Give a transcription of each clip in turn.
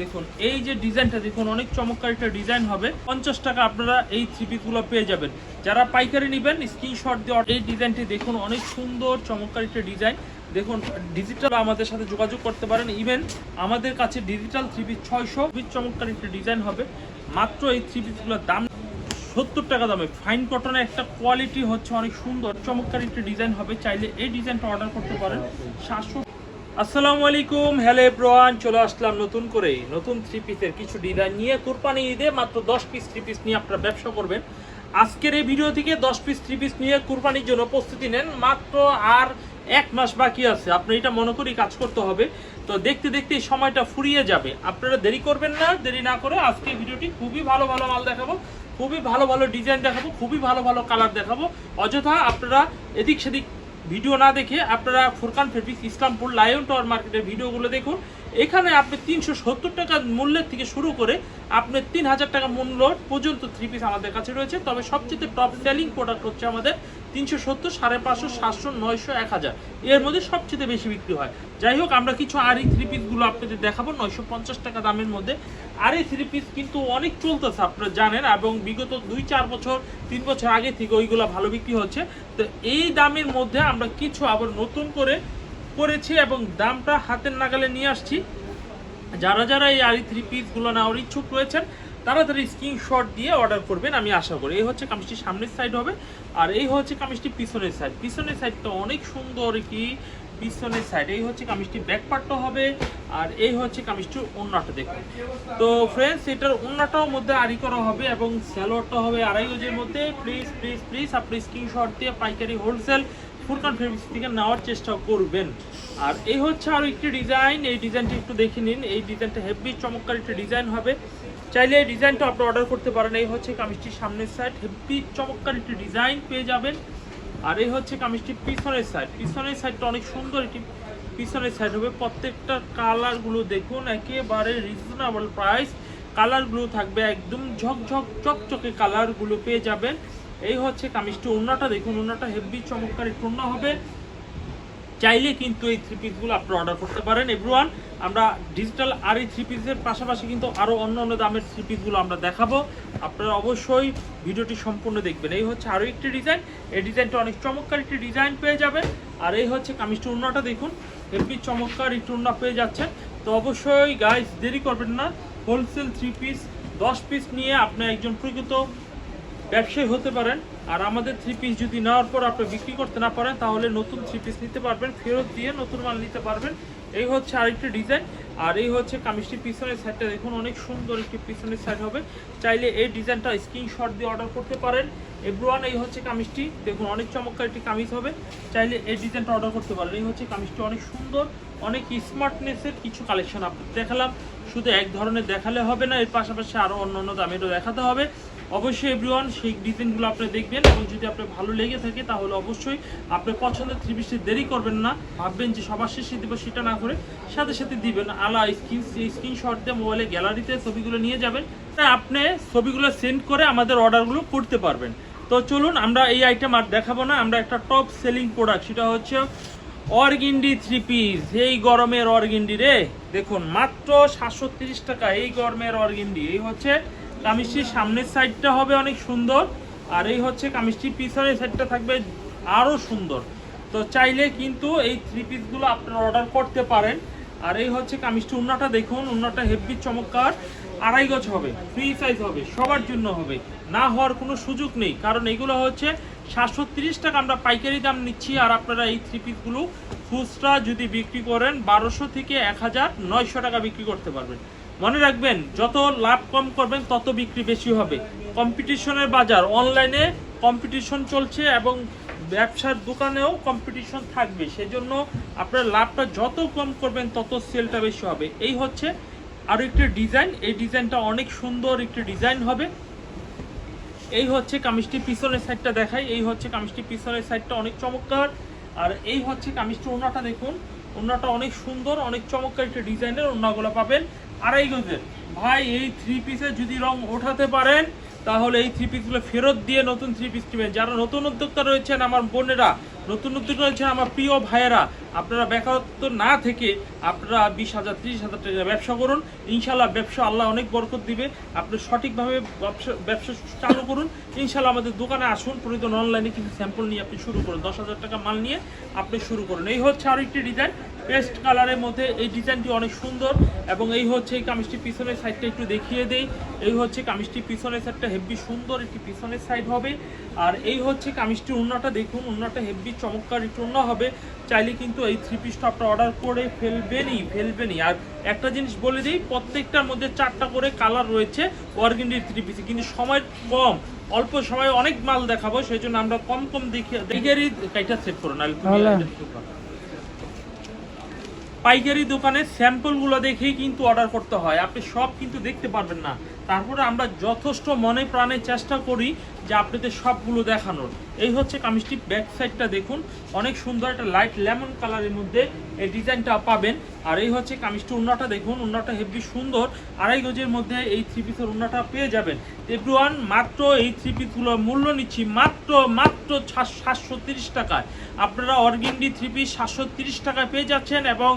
দেখুন, এই যে ডিজাইনটা দেখুন, অনেক চমৎকার একটা ডিজাইন হবে। পঞ্চাশ টাকা আপনারা এই থ্রি পিসগুলো পেয়ে যাবেন। যারা পাইকারি নেবেন স্ক্রিনশট দিয়ে এই ডিজাইনটি দেখুন, অনেক সুন্দর, চমৎকার একটা ডিজাইন। দেখুন ডিজিটাল আমাদের সাথে যোগাযোগ করতে পারেন। ইভেন আমাদের কাছে ডিজিটাল থ্রি পিস ছয়শো চমৎকার একটা ডিজাইন হবে। মাত্র এই থ্রি পিসগুলোর দাম সত্তর টাকা দামে। ফাইন কটনের একটা কোয়ালিটি হচ্ছে অনেক সুন্দর, চমৎকার একটা ডিজাইন হবে। চাইলে এই ডিজাইনটা অর্ডার করতে পারেন। সাতশো আসসালামু আলাইকুম, হ্যালো এভরিওয়ান, চলে আসলাম নতুন করে। নতুন থ্রি পিসের কিছু ডিজাইন নিয়ে। কোরবানি ঈদে মাত্র দশ পিস থ্রি পিস নিয়ে আপনারা ব্যবসা করবেন। আজকের এই ভিডিও থেকে দশ পিস থ্রি পিস নিয়ে কুরবানির জন্য প্রস্তুতি নেন। মাত্র আর এক মাস বাকি আছে। আপনি এটা মনে করি কাজ করতে হবে। তো দেখতে দেখতে সময়টা ফুরিয়ে যাবে। আপনারা দেরি করবেন না, দেরি না করে আজকে ভিডিওটি খুবই ভালো ভালো মাল দেখাবো। খুবই ভালো ভালো ডিজাইন দেখাবো, খুবই ভালো ভালো কালার দেখাবো। অযথা আপনারা এদিক সেদিক ভিডিও না দেখে আপনারা Furqan fabrics, Islampur lion tower মার্কেটের ভিডিওগুলো দেখুন। এখানে আপনি তিনশো সত্তর টাকা মূল্যের থেকে শুরু করে আপনি তিন হাজার টাকা মূল্য পর্যন্ত থ্রি পিস আমাদের কাছে রয়েছে। তবে সবচেয়ে টপ সেলিং প্রোডাক্ট হচ্ছে আমাদের তিনশো সত্তর, সাড়ে পাঁচশো, সাতশো, নয়শো, এক হাজার। এর মধ্যে সবচেয়ে বেশি বিক্রি হয়। যাই হোক, আমরা কিছু আর এই থ্রি পিসগুলো আপনাদের দেখাবো। নয়শো পঞ্চাশ টাকা দামের মধ্যে। আর এই থ্রি পিস কিন্তু অনেক চলতেছে, আপনারা জানেন, এবং বিগত দুই, চার বছর, তিন বছর আগে থেকে ওইগুলো ভালো বিক্রি হচ্ছে। তো এই দামের মধ্যে আমরা কিছু আবার নতুন করে করেছি এবং দামটা হাতের নাগালে নিয়ে আসছি। যারা যারা এই আরি থ্রি পিসগুলো নেওয়ার ইচ্ছুক রয়েছেন তাড়াতাড়ি স্ক্রিনশট দিয়ে অর্ডার করবেন, আমি আশা করি। এই হচ্ছে কামিজটি সামনের সাইড হবে, আর এই হচ্ছে কামিজটি পিছনের সাইড পিছনের সাইডটা অনেক সুন্দর একটি পিছনের সাইড এই হচ্ছে কামিজটি ব্যাক পার্টটা হবে, আর এই হচ্ছে কামিজটির ওন্নাটা দেখুন। তো ফ্রেন্ডস এটার ওন্নাটাও মধ্যে আড়ি করা হবে এবং স্যালোয়ারটা হবে আড়াই গজের মধ্যে। প্লিজ প্লিজ প্লিজ আপনি স্ক্রিনশট দিয়ে পাইকারি হোলসেল ফুরকান ফেব্রিক্স থেকে নেওয়ার চেষ্টা করবেন। আর এই হচ্ছে আরও একটি ডিজাইন এই ডিজাইনটি একটু দেখে নিন। এই ডিজাইনটা হেভি চমৎকার একটা ডিজাইন হবে। চাইলে ডিজাইনটা আপনি অর্ডার করতে পারেন। এই হচ্ছে কামিজটির সামনের সাইড হেভি চমৎকার একটি ডিজাইন পেয়ে যাবেন। আর এই হচ্ছে কামিজটির পিছনের সাইড পিছনের সাইডটা অনেক সুন্দর একটি পিছনের সাইড হবে। প্রত্যেকটা কালারগুলো দেখুন, একেবারে রিজনেবল প্রাইস কালারগুলো থাকবে একদম ঝকঝক, চকচকে কালারগুলো পেয়ে যাবেন। এই হচ্ছে কামিজটি ওড়নাটা। দেখুন, ওড়নাটা হেভি চমৎকার একটু হবে। চাইলে কিন্তু এই থ্রি পিসগুলো আপনারা অর্ডার করতে পারেন। এভরিওয়ান আমরা ডিজিটাল আর এই থ্রি পিসের পাশাপাশি কিন্তু আরও অন্য অন্য দামের থ্রি পিসগুলো আমরা দেখাবো। আপনারা অবশ্যই ভিডিওটি সম্পূর্ণ দেখবেন। এই হচ্ছে আরও একটি ডিজাইন এই ডিজাইনটা অনেক চমৎকার একটি ডিজাইন পেয়ে যাবেন। আর এই হচ্ছে কামিজটি উন্নাটা দেখুন। হেভি চমৎকার একটু উন্না পেয়ে যাচ্ছেন তো অবশ্যই গাইজ দেরি করবেন না। হোলসেল থ্রি পিস দশ পিস নিয়ে আপনি একজন প্রকৃত ব্যবসায়ী হতে পারেন। আর আমাদের থ্রি পিস যদি নেওয়ার পর আপনি বিক্রি করতে না পারেন, তাহলে নতুন থ্রি পিস নিতে পারবেন, ফেরত দিয়ে নতুন মাল নিতে পারবেন। এই হচ্ছে আরেকটি ডিজাইন আর এই হচ্ছে কামিজটি পিছনের সাইডটা দেখুন, অনেক সুন্দর একটি পিছনের সাইড হবে। চাইলে এই ডিজাইনটা স্ক্রিনশট দিয়ে অর্ডার করতে পারেন। এভরিওয়ান এই হচ্ছে কামিজটি। দেখুন, অনেক চমৎকার একটি কামিজ হবে। চাইলে এই ডিজাইনটা অর্ডার করতে পারেন। এই হচ্ছে কামিজটি অনেক সুন্দর, অনেক স্মার্টনেসের কিছু কালেকশন আপনাদের দেখালাম। শুধু এক ধরনের দেখালে হবে না, এর পাশাপাশি আরও অন্য অন্য দামেরও দেখাতে হবে। অবশ্যই এভরিওয়ান সেই ডিজাইনগুলো আপনি দেখবেন এবং যদি আপনার ভালো লেগে থাকে, তাহলে অবশ্যই আপনার পছন্দের থ্রি পিসে দেরি করবেন না। ভাববেন যে সবার শেষে দিব সেটা না করে সাথে সাথে দিবেন। আলা স্ক্রিন স্ক্রিনশট দিয়ে মোবাইলে গ্যালারিতে ছবিগুলো নিয়ে যাবেন। তাই আপনি ছবিগুলো সেন্ড করে আমাদের অর্ডারগুলো করতে পারবেন। তো চলুন, আমরা এই আইটেম আর দেখাবো না। আমরা একটা টপ সেলিং প্রোডাক্ট সেটা হচ্ছে অর্গিন্ডি থ্রি পিস এই গরমের অর্গিন্ডি রে। দেখুন, মাত্র সাতশো টাকা এই গরমের অর্গিন্ডি। এই হচ্ছে কামিজটির সামনের সাইডটা হবে অনেক সুন্দর, আর এই হচ্ছে কামিজটির পিছনের সাইডটা থাকবে আরও সুন্দর। তো চাইলে কিন্তু এই থ্রি পিসগুলো আপনারা অর্ডার করতে পারেন। আর এই হচ্ছে কামিজটি উন্নাটা দেখুন, উন্নাটা হেভি চমৎকার। আড়াই গজ হবে ফ্রি সাইজ হবে, সবার জন্য হবে। না হওয়ার কোনো সুযোগ নেই, কারণ এগুলো হচ্ছে সাতশো তিরিশ টাকা আমরা পাইকারি দাম নিচ্ছি, আর আপনারা এই থ্রি পিসগুলো খুচরা যদি বিক্রি করেন বারোশো থেকে এক হাজার নয়শো টাকা বিক্রি করতে পারবেন। মনে রাখবেন, যত লাভ কম করবেন, তত বিক্রি বেশি হবে। কম্পিটিশনের বাজার, অনলাইনে কম্পিটিশন চলছে এবং ব্যবসার দোকানেও কম্পিটিশন থাকবে। সেজন্য আপনার লাভটা যত কম করবেন, তত সেলটা বেশি হবে। এই হচ্ছে আরও একটি ডিজাইন। এই ডিজাইনটা অনেক সুন্দর একটি ডিজাইন হবে। এই হচ্ছে কামিজটি পিছনের সাইডটা দেখাই। এই হচ্ছে কামিজটি পিছনের সাইডটা অনেক চমৎকার। আর এই হচ্ছে কামিজটি ওনাটা দেখুন। ওনাটা অনেক সুন্দর, অনেক চমৎকার একটি ডিজাইনের ওনাগুলো পাবেন। আড়াই ভাই, এই থ্রি পিসে যদি রং ওঠাতে পারেন, তাহলে এই থ্রি পিসগুলো ফেরত দিয়ে নতুন থ্রি পিস নেবেন যারা নতুন উদ্যোক্তা রয়েছেন, আমার বোনেরা, নতুন উদ্যোক্তা রয়েছেন আমার প্রিয় ভাইয়েরা, আপনারা বেকারত্ব না থেকে আপনারা বিশ হাজার, ত্রিশ হাজার টাকা ব্যবসা করুন। ইনশাল্লাহ ব্যবসা আল্লাহ অনেক বরকত দিবে। আপনি সঠিকভাবে ব্যবসা ব্যবসা চালু করুন। ইনশাল্লাহ আমাদের দোকানে আসুন। প্রয়োজন অনলাইনে কিছু স্যাম্পল নিয়ে আপনি শুরু করুন। দশ হাজার টাকা মাল নিয়ে আপনি শুরু করুন। এই হচ্ছে আরও একটি ডিজাইন পেস্ট কালারের মধ্যে এই ডিজাইনটি অনেক সুন্দর এবং এই হচ্ছে এই কামিজটি পিছনের সাইডটা একটু দেখিয়ে দেই। এই হচ্ছে কামিজটি পিছনের সাইডটা হেভি সুন্দর একটি পিছনের সাইড হবে। আর এই হচ্ছে কামিজটির উন্নাটা দেখুন উন্নাটা হেভি চমৎকার একটু উন্না হবে। চাইলে কিন্তু এই থ্রি পিসটা আপনার অর্ডার করে ফেলবেনই ফেলবেনই। আর একটা জিনিস বলে দিই প্রত্যেকটার মধ্যে চারটা করে কালার রয়েছে অর্গেন্ডির থ্রি পিসে কিন্তু সময় কম অল্প সময় অনেক মাল দেখাবো সেই জন্য আমরা কম কম দেখে দেখেরই কাইটা সেট করো নাহলে তুমি তাহলে? এটা সেট করো। পাইকারি দোকানে স্যাম্পলগুলো দেখেই কিন্তু অর্ডার করতে হয়। আপনি সব কিন্তু দেখতে পারবেন না। তারপরে আমরা যথেষ্ট মনে প্রাণে চেষ্টা করি যে আপনাদের সবগুলো দেখানোর। এই হচ্ছে কামিজটি ব্যাক সাইডটা দেখুন। অনেক সুন্দর একটা লাইট লেমন কালারের মধ্যে এই ডিজাইনটা পাবেন। আর এই হচ্ছে কামিজটি উন্নাটা দেখুন। উন্নাটা হেভি সুন্দর। আড়াই গজের মধ্যে এই থ্রি পিসের উন্নাটা পেয়ে যাবেন। এভরিওয়ান মাত্র এই থ্রি পিসগুলোর মূল্য নিচ্ছি মাত্র মাত্র সাতশো তিরিশ টাকায়। আপনারা অর্গেন্ডি থ্রি পিস সাতশো তিরিশ টাকায় পেয়ে যাচ্ছেন এবং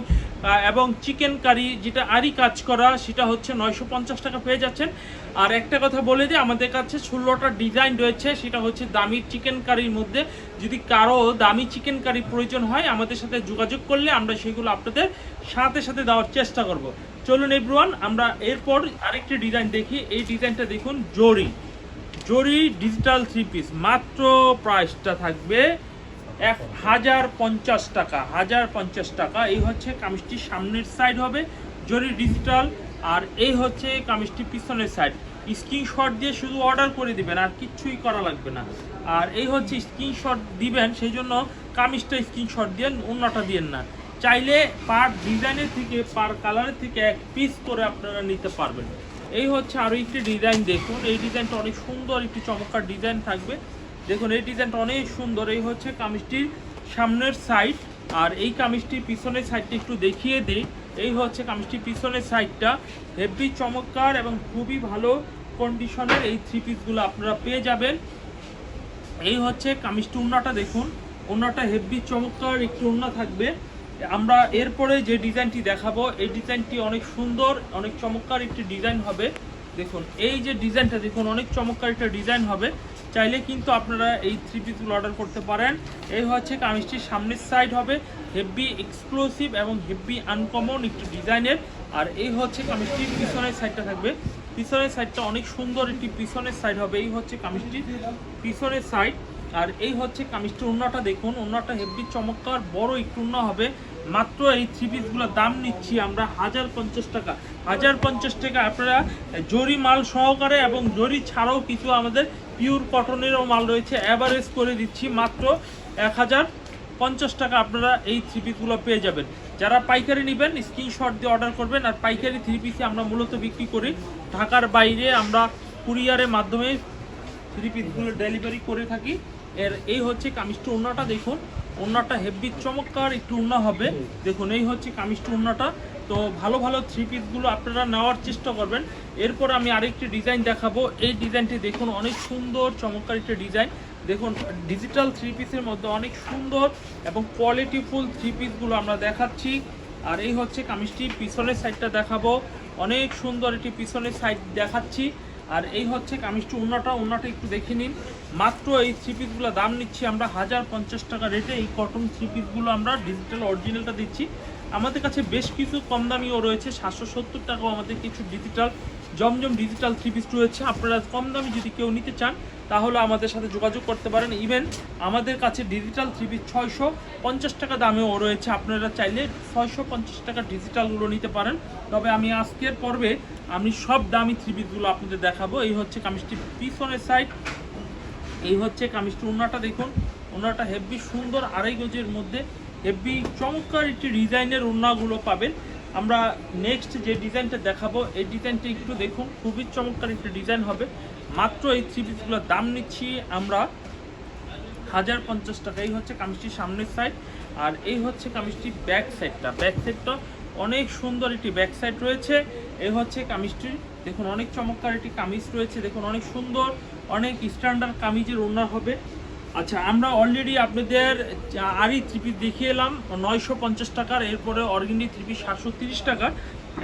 এবং চিকেন কারি যেটা আরি কাজ করা, সেটা হচ্ছে নয়শো পঞ্চাশ টাকা পেয়ে যাচ্ছেন। আর একটা কথা বলে দিই, আমাদের কাছে ষোলোটা ডিজাইন রয়েছে, সেটা হচ্ছে দামি চিকেন কারির মধ্যে। যদি কারও দামি চিকেন কারি প্রয়োজন হয়, আমাদের সাথে যোগাযোগ করলে আমরা সেগুলো আপনাদের সাথে সাথে দেওয়ার চেষ্টা করব। চলুন এভরিওয়ান আমরা এরপর আরেকটি ডিজাইন দেখি। এই ডিজাইনটা দেখুন, জরি। জরি ডিজিটাল থ্রি পিস মাত্র প্রাইসটা থাকবে এক হাজার পঞ্চাশ টাকা, হাজার পঞ্চাশ টাকা। এই হচ্ছে কামিজটির সামনের সাইড হবে জরি ডিজিটাল আর এই হচ্ছে কামিজটি পিছনের সাইড স্ক্রিনশট দিয়ে শুধু অর্ডার করে দিবেন, আর কিচ্ছুই করা লাগবে না। আর এই হচ্ছে স্ক্রিনশট দিবেন, সেই জন্য কামিজটা স্ক্রিনশট দিয়ে অন্যটা দিয়েন না। চাইলে পার ডিজাইনের থেকে পার কালারের থেকে এক পিস করে আপনারা নিতে পারবেন। এই হচ্ছে আরও একটি ডিজাইন দেখুন। এই ডিজাইনটা অনেক সুন্দর, একটি চমৎকার ডিজাইন থাকবে। দেখুন, এই ডিজাইনটা অনেক সুন্দর। এই হচ্ছে কামিজটির সামনের সাইড আর এই কামিজটির পিছনের সাইডটা একটু দেখিয়ে দিই। এই হচ্ছে কামিজটির পিছনের সাইডটা হেভি চমৎকার এবং খুবই ভালো কন্ডিশনের এই থ্রি পিসগুলো আপনারা পেয়ে যাবেন। এই হচ্ছে কামিজটি উন্নাটা দেখুন। উন্নাটা হেভি চমৎকার, একটু উন্না থাকবে। আমরা এরপরে যে ডিজাইনটি দেখাবো, এই ডিজাইনটি অনেক সুন্দর, অনেক চমৎকার একটি ডিজাইন হবে। দেখুন, এই যে ডিজাইনটা দেখুন, অনেক চমৎকার একটা ডিজাইন হবে। চাইলে কিন্তু আপনারা এই থ্রি পিসগুলো অর্ডার করতে পারেন। এই হচ্ছে কামিজটির সামনের সাইড হবে হেভি এক্সক্লুসিভ এবং হেভি আনকমন একটি ডিজাইনের। আর এই হচ্ছে কামিজটির পিছনের সাইডটা থাকবে। পিছনের সাইডটা অনেক সুন্দর একটি পিছনের সাইড হবে। এই হচ্ছে কামিজটির পিছনের সাইড আর এই হচ্ছে কামিজটির উন্নাটা দেখুন। উন্নাটা হেভি চমৎকার, বড় একটু উন্না হবে। মাত্র এই থ্রি পিসগুলোর দাম নিচ্ছি আমরা হাজার পঞ্চাশ টাকা। হাজার পঞ্চাশ টাকা আপনারা জরি মাল সহকারে এবং জরি ছাড়াও কিছু আমাদের পিওর কটনেরও মাল রয়েছে। অ্যাভারেজ করে দিচ্ছি মাত্র এক হাজার পঞ্চাশ টাকা আপনারা এই থ্রি পিসগুলো পেয়ে যাবেন। যারা পাইকারি নেবেন স্ক্রিনশট দিয়ে অর্ডার করবেন। আর পাইকারি থ্রি পিসে আমরা মূলত বিক্রি করি। ঢাকার বাইরে আমরা কুরিয়ারের মাধ্যমে থ্রি পিসগুলো ডেলিভারি করে থাকি। এর এই হচ্ছে কামিজটি ওন্নাটা দেখুন। ওন্নাটা হেভি চমৎকার, একটু ওন্না হবে। দেখুন, এই হচ্ছে কামিজটি ওন্নাটা তো ভালো ভালো থ্রি পিসগুলো আপনারা নেওয়ার চেষ্টা করবেন। এরপর আমি আরেকটি ডিজাইন দেখাবো। এই ডিজাইনটি দেখুন, অনেক সুন্দর, চমৎকার একটি ডিজাইন দেখুন ডিজিটাল থ্রি পিসের মধ্যে অনেক সুন্দর এবং কোয়ালিটিফুল থ্রি পিসগুলো আমরা দেখাচ্ছি। আর এই হচ্ছে কামিজটি, পিছনের সাইডটা দেখাবো। অনেক সুন্দর একটি পিছনের সাইড দেখাচ্ছি। আর এই হচ্ছে কামিজটি উন্নাটা উন্নাটা একটু দেখে নিন। মাত্র এই থ্রি পিসগুলো দাম নিচ্ছি আমরা হাজার পঞ্চাশ টাকা রেটে এই কটন থ্রি পিসগুলো আমরা ডিজিটাল অরিজিনালটা দিচ্ছি। আমাদের কাছে বেশ কিছু কম দামিও রয়েছে, সাতশো সত্তর টাকাও আমাদের কিছু digital Zamzam digital three piece রয়েছে। আপনারা কম দামি যদি কেউ নিতে চান, তাহলে আমাদের সাথে যোগাযোগ করতে পারেন। ইভেন আমাদের কাছে ডিজিটাল থ্রি পিস ছয়শো পঞ্চাশ টাকা দামেও রয়েছে। আপনারা চাইলে ছয়শো পঞ্চাশ টাকা ডিজিটালগুলো নিতে পারেন। তবে আমি আজকের পর্বে আমি সব দামি থ্রি পিসগুলো আপনাদের দেখাবো। এই হচ্ছে কামিজটির পিছনের সাইড এই হচ্ছে কামিজটির উন্নাটা দেখুন। উন্নাটা হেভি সুন্দর, আড়াই গজের মধ্যে হেভি চমৎকার একটি ডিজাইনের উন্নাগুলো পাবেন। আমরা নেক্সট যে ডিজাইনটা দেখাবো, এই ডিজাইনটা একটু দেখুন, খুবই চমৎকার একটি ডিজাইন হবে। মাত্র এই থ্রি পিসগুলোর দাম নিচ্ছি আমরা হাজার পঞ্চাশ টাকা। এই হচ্ছে কামিজটির সামনের সাইড আর এই হচ্ছে কামিজটির ব্যাক সাইডটা ব্যাক সাইডটা অনেক সুন্দর একটি ব্যাক সাইড রয়েছে। এই হচ্ছে কামিজটি দেখুন অনেক চমৎকার একটি কামিজ রয়েছে। দেখুন অনেক সুন্দর, অনেক স্ট্যান্ডার্ড কামিজের ওনার হবে। আচ্ছা আমরা অলরেডি আপনাদের আরই থ্রি পিস দেখিয়ে এলাম, নয়শো পঞ্চাশ টাকার, এরপরে অর্গেন্ডি থ্রি পিস সাতশো তিরিশ টাকার।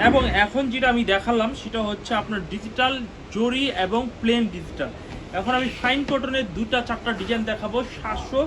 এবং এখন যেটা আমি দেখালাম, সেটা হচ্ছে আপনার ডিজিটাল জরি এবং প্লেন ডিজিটাল এখন আমি ফাইন কটনের দুটা চারটা ডিজাইন দেখাবো, সাতশো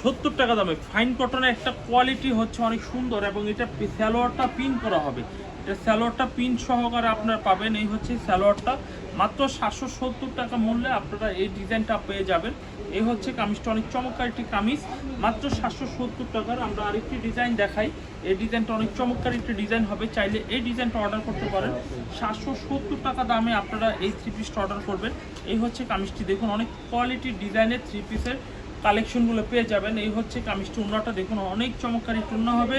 সত্তর টাকা দামে। ফাইন কটনের একটা কোয়ালিটি হচ্ছে অনেক সুন্দর এবং এটা স্যালোয়ারটা পিন করা হবে। এটা স্যালোয়ারটা পিন সহকারে আপনারা পাবেন, এই হচ্ছে স্যালোয়ারটা। মাত্র সাতশো সত্তর টাকা মূল্যে আপনারা এই ডিজাইনটা পেয়ে যাবেন। এই হচ্ছে কামিজটা, অনেক চমৎকার একটি কামিজ। মাত্র সাতশো সত্তর টাকার আমরা আরেকটি ডিজাইন দেখাই। এই ডিজাইনটা অনেক চমৎকার একটি ডিজাইন হবে। চাইলে এই ডিজাইনটা অর্ডার করতে পারেন। সাতশো সত্তর টাকা দামে আপনারা এই থ্রি পিসটা অর্ডার করবেন। এই হচ্ছে কামিজটি। দেখুন, অনেক কোয়ালিটির ডিজাইনের থ্রি পিসের কালেকশনগুলো পেয়ে যাবেন। এই হচ্ছে কামিজটি, উন্নাটা দেখুন, অনেক চমৎকারী টুন্না হবে।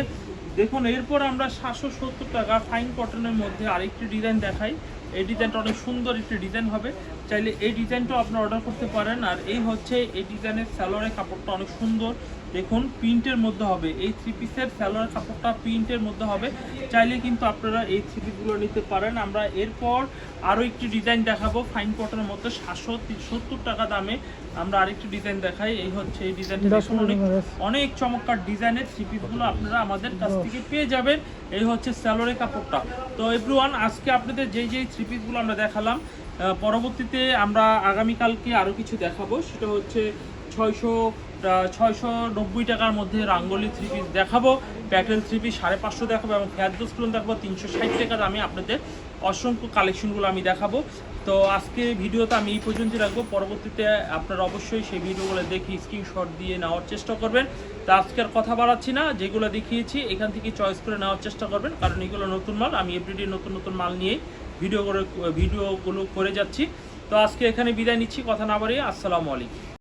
দেখুন এরপর আমরা সাতশো সত্তর টাকা ফাইন কটনের মধ্যে আরেকটি ডিজাইন দেখাই। এই ডিজাইনটা অনেক সুন্দর একটি ডিজাইন হবে। চাইলে এই ডিজাইনটাও আপনারা অর্ডার করতে পারেন। আর এই হচ্ছে এই ডিজাইনের স্যালোয়ারের কাপড়টা অনেক সুন্দর। দেখুন প্রিন্টের মধ্যে হবে। এই থ্রি পিসের স্যালোয়ার কাপড়টা প্রিন্টের মধ্যে হবে। চাইলে কিন্তু আপনারা এই থ্রি পিসগুলো নিতে পারেন। আমরা এরপর আরও একটি ডিজাইন দেখাবো। ফাইন কটনের মধ্যে সাতশো সত্তর টাকা দামে আমরা আরেকটি ডিজাইন দেখাই। এই হচ্ছে এই ডিজাইনটা অনেক অনেক চমৎকার ডিজাইনের থ্রি পিসগুলো আপনারা আমাদের কাছ থেকে পেয়ে যাবেন। এই হচ্ছে স্যালোয়ারের কাপড়টা। তো এভরিওয়ান আজকে আপনাদের যেই যেই থ্রি পিসগুলো আমরা দেখালাম। পরবর্তীতে আমরা আগামীকালকে আরও কিছু দেখাবো। সেটা হচ্ছে ছয়শো ছয়শো নব্বই টাকার মধ্যে রাঙ্গলি থ্রি পিস দেখাবো। প্যাটেল থ্রি পিস সাড়ে পাঁচশো দেখাবো এবং ফ্যাদোসগুলো দেখাবো। তিনশো ষাট টাকা দামে আপনাদের অসংখ্য কালেকশনগুলো আমি দেখাবো। তো আজকে ভিডিওতে আমি এই পর্যন্ত রাখব। পরবর্তীতে আপনারা অবশ্যই সেই ভিডিওগুলো দেখে স্ক্রিনশট দিয়ে নেওয়ার চেষ্টা করবেন। তা আজকে আর কথা বাড়াচ্ছি না। যেগুলো দেখিয়েছি, এখান থেকে চয়েস করে নেওয়ার চেষ্টা করবেন। কারণ এগুলো নতুন মাল। আমি এভরিডে নতুন নতুন মাল নিয়ে ভিডিও করে ভিডিওগুলো করে যাচ্ছি। তো আজকে এখানে বিদায় নিচ্ছি। কথা না বাড়িয়ে আসসালামু আলাইকুম।